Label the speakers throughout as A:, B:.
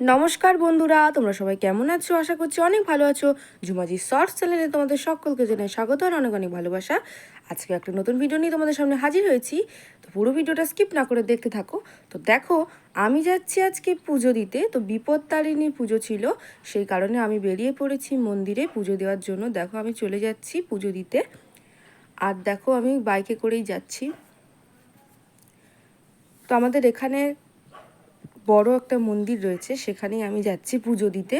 A: নমস্কার বন্ধুরা, তোমরা সবাই কেমন আছো? আশা করছি অনেক ভালো আছো। ঝুমাজি শর্টস চ্যানেলে তোমাদের সকলকে জানাই স্বাগত আর অনেক অনেক ভালোবাসা। আজকে একটা নতুন ভিডিও নিয়ে তোমাদের সামনে হাজির হয়েছি। তো পুরো ভিডিওটা স্কিপ না করে দেখতে থাকো। তো দেখো, আমি যাচ্ছি আজকে পুজো দিতে। তো বিপত্তারিণী পুজো ছিল। সেই কারণে আমি বেরিয়ে পড়েছি মন্দিরে পুজো দেওয়ার জন্য। দেখো, আমি চলে যাচ্ছি পুজো দিতে। আর দেখো, আমি বাইকে করেই যাচ্ছি। তো আমাদের এখানে বড় একটা মন্দির রয়েছে, সেখানেই আমি যাচ্ছি পুজো দিতে।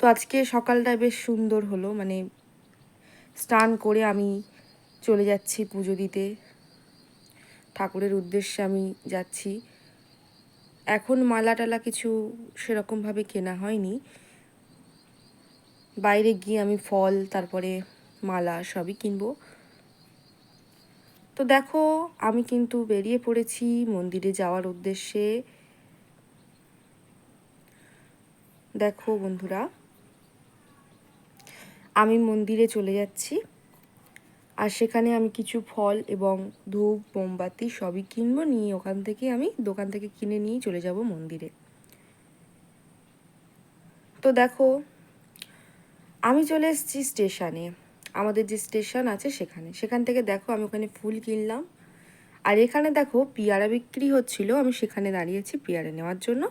A: তো আজকে সকালটা বেশ সুন্দর হলো মানে স্নান করে আমি চলে যাচ্ছি পুজো দিতে। ঠাকুরের উদ্দেশ্যে আমি যাচ্ছি। এখন মালা টালা কিছু সেরকমভাবে কেনা হয়নি। বাইরে গিয়ে আমি ফল, তারপরে মালা সবই কিনবো। তো দেখো, আমি কিন্তু বেরিয়ে পড়েছি মন্দিরে যাওয়ার উদ্দেশ্যে। দেখো বন্ধুরা, আমি মন্দিরে চলে যাচ্ছি আর সেখানে আমি কিছু ফল এবং ধূপ, মোমবাতি সবই কিনবো, নিয়ে ওখান থেকে আমি দোকান থেকে কিনে নিয়ে চলে যাব মন্দিরে। তো দেখো, আমি চলে এসেছি স্টেশনে। আমাদের যে স্টেশন আছে সেখানে। সেখান থেকে দেখো আমি ওখানে ফুল কিনলাম। আর এখানে দেখো পিয়ারা বিক্রি হচ্ছিল, আমি সেখানে দাঁড়িয়েছি পিয়ারা নেওয়ার জন্য।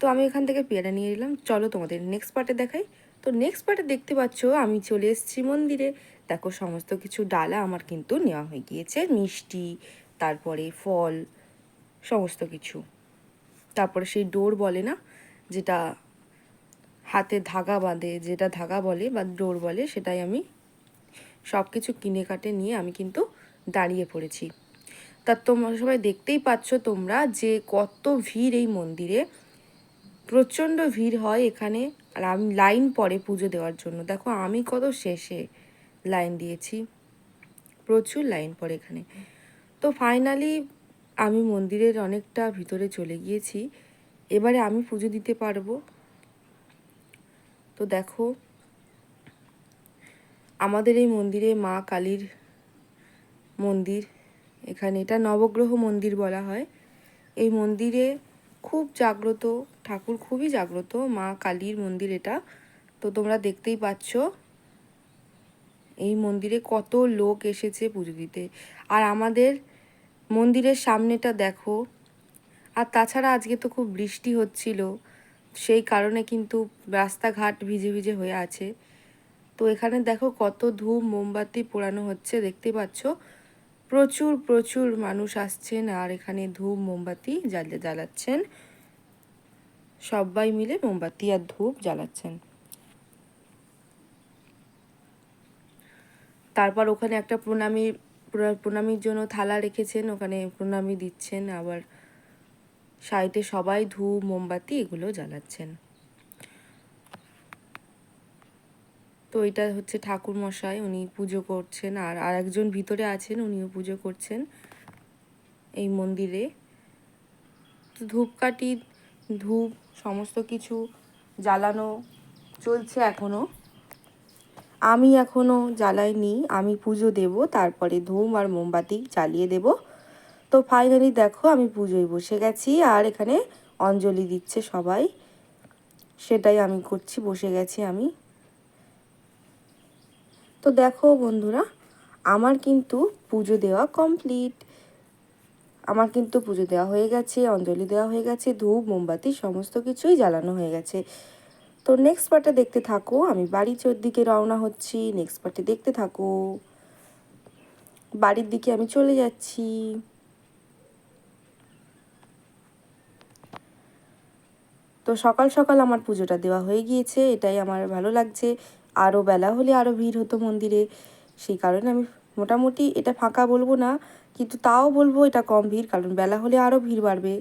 A: তো আমি এখান থেকে পেয়ারা নিয়ে এলাম। চলো তোমাদের নেক্সট পার্টে দেখাই। তো নেক্সট পার্টে দেখতে পাচ্ছ, আমি চলে এসেছি মন্দিরে। দেখো সমস্ত কিছু ডালা আমার কিন্তু নেওয়া হয়ে গিয়েছে। মিষ্টি, তারপরে ফল, সমস্ত কিছু। তারপরে সেই ডোর বলে না, যেটা হাতে ধাগা বাঁধে, যেটা ধাগা বলে বা ডোর বলে, সেটাই আমি সব কিছু কিনে কাটে নিয়ে আমি কিন্তু দাঁড়িয়ে পড়েছি। তা তোমরা সবাই দেখতেই পাচ্ছ তোমরা যে কত ভিড় এই মন্দিরে। প্রচণ্ড ভিড় হয় এখানে আর আমি লাইন পরে পুজো দেওয়ার জন্য। দেখো আমি কত শেষে লাইন দিয়েছি। প্রচুর লাইন পড়ে এখানে। তো ফাইনালি আমি মন্দিরের অনেকটা ভিতরে চলে গিয়েছি। এবারে আমি পুজো দিতে পারব। তো দেখো, আমাদের এই মন্দিরে মা কালীর মন্দির, এখানে এটা নবগ্রহ মন্দির বলা হয়। এই মন্দিরে খুব জাগ্রত, ঠাকুর খুবই জাগ্রত মা কালীর মন্দির এটা। তো তোমরা দেখতেই পাচ্ছ, এই মন্দিরে কত লোক এসেছে পুজো দিতে। আর আমাদের মন্দিরের সামনেটা দেখো, আর তাছাড়া আজকে তো খুব বৃষ্টি হচ্ছিল। সেই কারণে কিন্তু রাস্তাঘাট ভিজে ভিজে হয়ে আছে। তো এখানে দেখো কত ধূপ মোমবাতি পোড়ানো হচ্ছে, দেখতে পাচ্ছ? প্রচুর প্রচুর মানুষ আসছেন আর এখানে ধূপ মোমবাতি জ্বালে, জ্বালাচ্ছেন। সবাই মিলে মোমবাতি আর ধূপ জ্বালাচ্ছেন। তারপর ওখানে একটা প্রণামী, প্রণামীর জন্য থালা রেখেছেন, ওখানে প্রণামী দিচ্ছেন, আবার সাইডে সবাই ধূপ মোমবাতি এগুলো জ্বালাচ্ছেন। তো এটা হচ্ছে ঠাকুর মশাই উনি পুজো করছেন আর আরেকজন ভিতরে আছেন, উনিও পুজো করছেন এই মন্দিরে। ধূপকাঠি, ধূপ, সমস্ত কিছু জ্বালানো চলছে এখনও আমি এখনও জ্বালাইনি, আমি পুজো দেব, তারপরে ধূম আর মোমবাতি জ্বালিয়ে দেব। তো ফাইনালি দেখো আমি পুজোয় বসে গেছি আর এখানে অঞ্জলি দিচ্ছে সবাই। সেটাই আমি করছি, বসে গেছি আমি। তো দেখো বন্ধুরা, আমার কিন্তু পুজো দেওয়া কমপ্লিট আমার কিন্তু পুজো দেওয়া হয়ে গেছে, অঞ্জলি দেওয়া হয়ে গেছে, ধূপ, মোমবাতি, সমস্ত কিছুই জ্বালানো হয়ে গেছে। তো নেক্সট পার্টে দেখতে থাকো, আমি বাড়ির দিকে রওনা হচ্ছি। নেক্সট পার্টে দেখতে থাকো। বাড়ির দিকে আমি চলে যাচ্ছি। তো সকাল সকাল আমার পুজোটা দেওয়া হয়ে গিয়েছে, এটাই আমার ভালো লাগছে। আরও বেলা হলে আরও ভিড় হতো মন্দিরে, সেই কারণে আমি মোটামুটি এটা ফাঁকা বলব না, কিন্তু তাও বলব এটা কম ভিড়, কারণ বেলা হলে আরও ভিড় বাড়বে।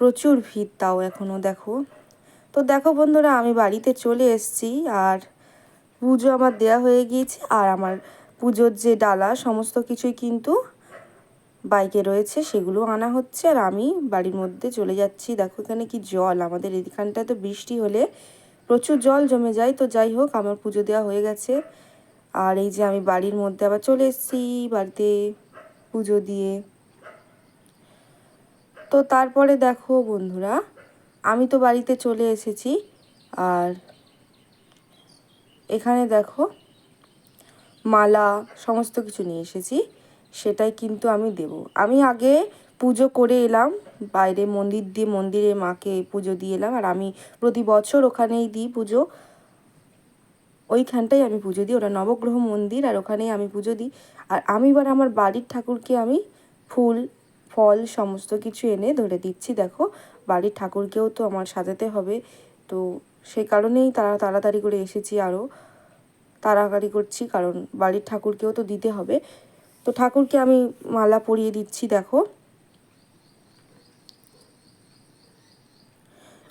A: প্রচুর ভিড় তাও এখনও দেখো। তো দেখো বন্ধুরা, আমি বাড়িতে চলে এসছি, আর পুজো আমার দেয়া হয়ে গিয়েছে, আর আমার পুজোর যে ডালা, সমস্ত কিছুই কিন্তু বাইকে রয়েছে, সেগুলো আনা হচ্ছে। আর আমি বাড়ির মধ্যে চলে যাচ্ছি। দেখো এখানে কি জল, আমাদের এখানটায় তো বৃষ্টি হলে প্রচুর জল জমে যায়। তো যাই হোক, আমার পুজো দেওয়া হয়ে গেছে। আর এই যে আমি বাড়ির মধ্যে আবার চলে এসেছি বাড়িতে পুজো দিয়ে। তো তারপরে দেখো বন্ধুরা, আমি তো বাড়িতে চলে এসেছি। আর এখানে দেখো মালা, সমস্ত কিছু নিয়ে এসেছি। সেটাই কিন্তু আমি দেব। আমি আগে পুজো করে এলাম, বাইরে মন্দির দিয়ে মন্দিরে মাকে পুজো দিয়ে এলাম, আর আমি প্রতি বছর ওখানেই দিই পুজো। ওইখানটাই আমি পুজো দিই, ওটা নবগ্রহ মন্দির, আর ওখানেই আমি পুজো দিই। আর আমি এবার আমার বাড়ির ঠাকুরকে আমি ফুল, ফল, সমস্ত কিছু এনে ধরে দিচ্ছি, দেখো। বাড়ির ঠাকুরকেও তো আমার সাজাতে হবে, তো সেই কারণেই তারা তাড়াতাড়ি করে এসেছি আরও। তাড়াতাড়ি করছি, কারণ বাড়ির ঠাকুরকেও তো দিতে হবে। তো ঠাকুরকে আমি মালা পরিয়ে দিচ্ছি, দেখো।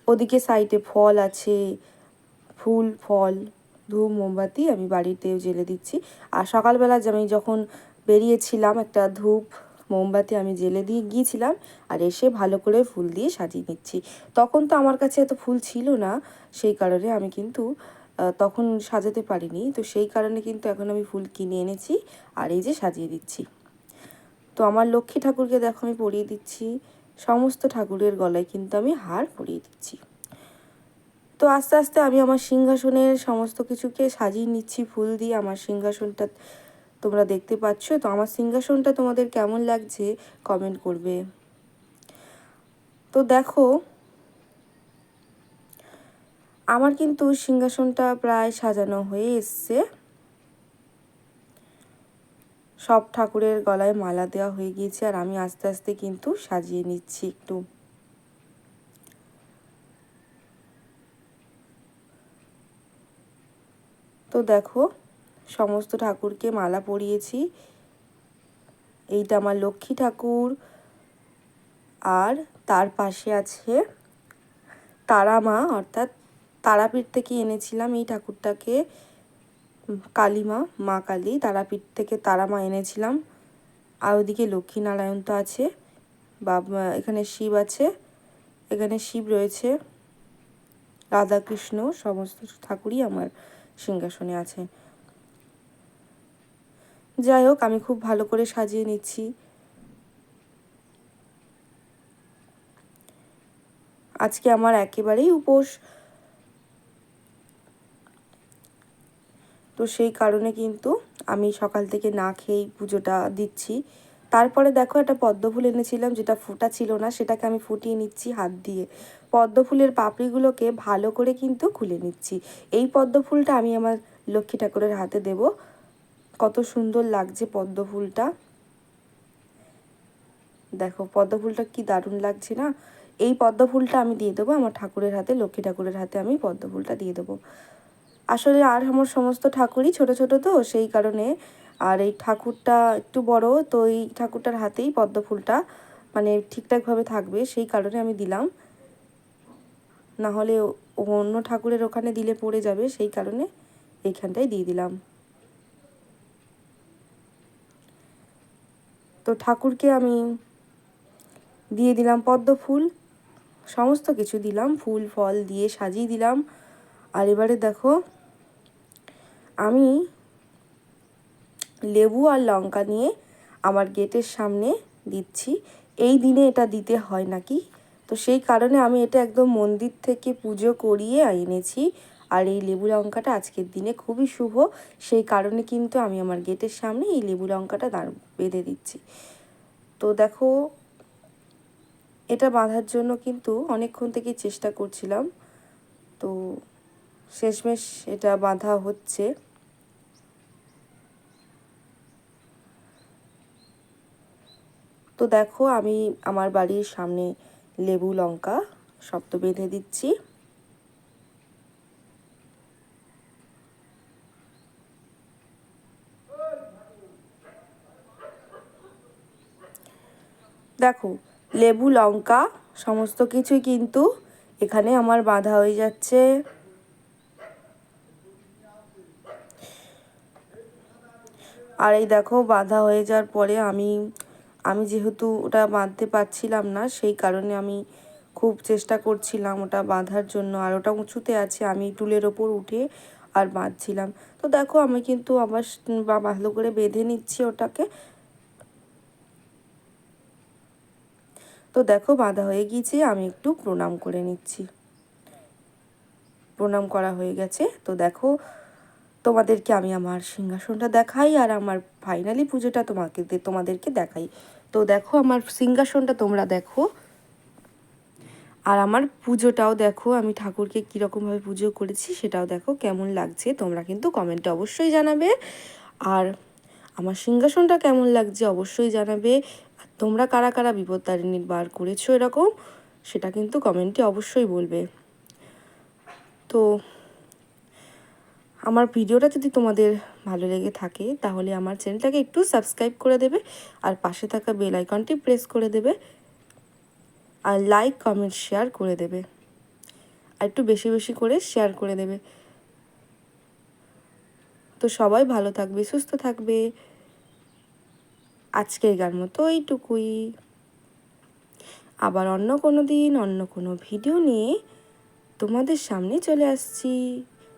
A: ওদিকে সাইডে ফল আছে, ফুল, ফল, ধূপ, মোমবাতি আমি বাড়িতেও জেলে দিচ্ছি। আর সকালবেলা আমি যখন বেরিয়েছিলাম একটা ধূপ, মোমবাতি আমি জেলে দিয়ে গিয়েছিলাম আর এসে ভালো করে ফুল দিয়ে সাজিয়ে নিচ্ছি। তখন তো আমার কাছে এত ফুল ছিল না, সেই কারণে আমি কিন্তু তখন সাজাতে পারিনি। তো সেই কারণে কিন্তু এখন আমি ফুল কিনে এনেছি আর এই যে সাজিয়ে দিচ্ছি। তো আমার লক্ষ্মী ঠাকুরকে দেখো আমি পরিয়ে দিচ্ছি। সমস্ত ঠাকুরের গলায় কিন্তু আমি হার পরিয়ে দিচ্ছি। তো আস্তে আস্তে আমি আমার সিংহাসনের সমস্ত কিছুকে সাজিয়ে নিচ্ছি, ফুল দিয়ে আমার সিংহাসনটা তোমরা দেখতে পাচ্ছ। তো আমার সিংহাসনটা তোমাদের কেমন লাগছে কমেন্ট করবে। তো দেখো আমার কিন্তু সিংহাসনটা প্রায় সাজানো হয়ে এসছে। সব ঠাকুরের গলায় মালা দেওয়া হয়ে গিয়েছে আর আমি আস্তে আস্তে কিন্তু সাজিয়ে নিচ্ছি একটু। তো দেখো, সমস্ত ঠাকুরকে মালা পরিয়েছি। এইটা আমার লক্ষ্মী ঠাকুর আর তার পাশে আছে তারা মা অর্থাৎ তারাপীঠ থেকে এনেছিলাম এই ঠাকুরটাকে, কালীমা, মা কালী। তারাপীঠ থেকে তারা মা এনেছিলাম। আর ওদিকে লক্ষ্মীনারায়ণ তো আছে। বা এখানে শিব আছে। এখানে শিব রয়েছে। রাধাকৃষ্ণ, সমস্ত ঠাকুরই আমার সিংহাসনে আছে। যাই হোক, আমি খুব ভালো করে সাজিয়ে নিচ্ছি। আজকে আমার একেবারেই উপোস। তো সেই কারণে কিন্তু আমি সকাল থেকে না খেয়েই পুজোটা দিচ্ছি। তারপরে দেখো একটা পদ্ম ফুল এনেছিলাম যেটা ফোটা ছিল না, সেটাকে আমি ফুটিয়ে নিচ্ছি হাত দিয়ে। পদ্ম ফুলের পাপড়িগুলোকে ভালো করে কিন্তু খুলে নিচ্ছি। এই পদ্ম ফুলটা আমি আমার লক্ষ্মী ঠাকুরের হাতে দেব। কত সুন্দর লাগছে পদ্ম ফুলটা। দেখো, পদ্ম ফুলটা কি দারুণ লাগছে না? এই পদ্ম ফুলটা আমি দিয়ে দেবো, আমার ঠাকুরের হাতে, লক্ষ্মী ঠাকুরের হাতে আমি পদ্ম ফুলটা দিয়ে দেবো। আসলে আর আমার সমস্ত ঠাকুরই ছোট ছোট তো সেই কারণে। আর এই ঠাকুরটা একটু বড়, তো এই ঠাকুরটার হাতেই পদ্ম ফুলটা মানে ঠিকঠাকভাবে থাকবে, সেই কারণে আমি দিলাম। না হলে অন্য ঠাকুরের ওখানে দিলে পড়ে যাবে, সেই কারণে এইখানটায় দিয়ে দিলাম। তো ঠাকুরকে আমি দিয়ে দিলাম পদ্ম ফুল সমস্ত কিছু দিলাম, ফুল, ফল দিয়ে সাজিয়ে দিলাম। আর এবারে দেখো আমি লেবু আর লঙ্কা নিয়ে আমার গেটের সামনে দিচ্ছি। এই দিনে এটা দিতে হয় নাকি? তো সেই কারণে আমি এটা একদম মন্দির থেকে পুজো করিয়ে এনেছি। আর এই লেবু লঙ্কাটা আজকের দিনে খুবই শুভ। সেই কারণে কিন্তু আমি আমার গেটের সামনে এই লেবু লঙ্কাটা দাঁড় বেঁধে দিচ্ছি। তো দেখো, এটা বাঁধার জন্য কিন্তু অনেকক্ষণ থেকে চেষ্টা করছিলাম। তো শেষমেশ এটা বাঁধা হচ্ছে। তো দেখো, আমি আমার বাড়ির সামনে লেবু লঙ্কা সব তো বেঁধে দিচ্ছি। দেখো, লেবু, লঙ্কা সমস্ত কিছুই কিন্তু এখানে আমার বাঁধা হয়ে যাচ্ছে। আর এই দেখো, বাঁধা হয়ে যাওয়ার পরে আমি আমি যেহেতু ওটা বাঁধতে পারছিলাম না, সেই কারণে আমি খুব চেষ্টা করছিলাম ওটা বাঁধার জন্য। আর ওটা উঁচুতে আছে, আমি টুলের ওপর উঠে আর বাঁধছিলাম। তো দেখো, আমি কিন্তু আবার বা ভালো করে বেঁধে নিচ্ছি ওটাকে। তো দেখো, বাঁধা হয়ে গিয়েছে, আমি একটু প্রণাম করে নিচ্ছি। প্রণাম করা হয়ে গেছে। তো দেখো, তোমাদেরকে আমি আমার সিংহাসনটা দেখাই আর আমার ফাইনালি পুজোটা তোমাকে তোমাদেরকে দেখাই। তো দেখো আমার সিংহাসনটা তোমরা দেখো। আর আমার পুজোটাও দেখো, আমি ঠাকুরকে কীরকমভাবে পুজো করেছি সেটাও দেখো, কেমন লাগছে তোমরা কিন্তু কমেন্টে অবশ্যই জানাবে। আর আমার সিংহাসনটা কেমন লাগছে অবশ্যই জানাবে। আর তোমরা কারা কারা বিপত্তারিণীর বার করেছ এরকম, সেটা কিন্তু কমেন্টে অবশ্যই বলবে। তো আমার ভিডিওটা যদি তোমাদের ভালো লেগে থাকে, তাহলে আমার চ্যানেলটাকে একটু সাবস্ক্রাইব করে দেবে আর পাশে থাকা বেল আইকনটি প্রেস করে দেবে আর লাইক কমেন্ট শেয়ার করে দেবে। আর একটু বেশি বেশি করে শেয়ার করে দেবে। তো সবাই ভালো থাকবে, সুস্থ থাকবে। আজকের গান মতো এইটুকুই। আবার অন্য কোনো দিন, অন্য কোনো ভিডিও নিয়ে তোমাদের সামনে চলে আসছি।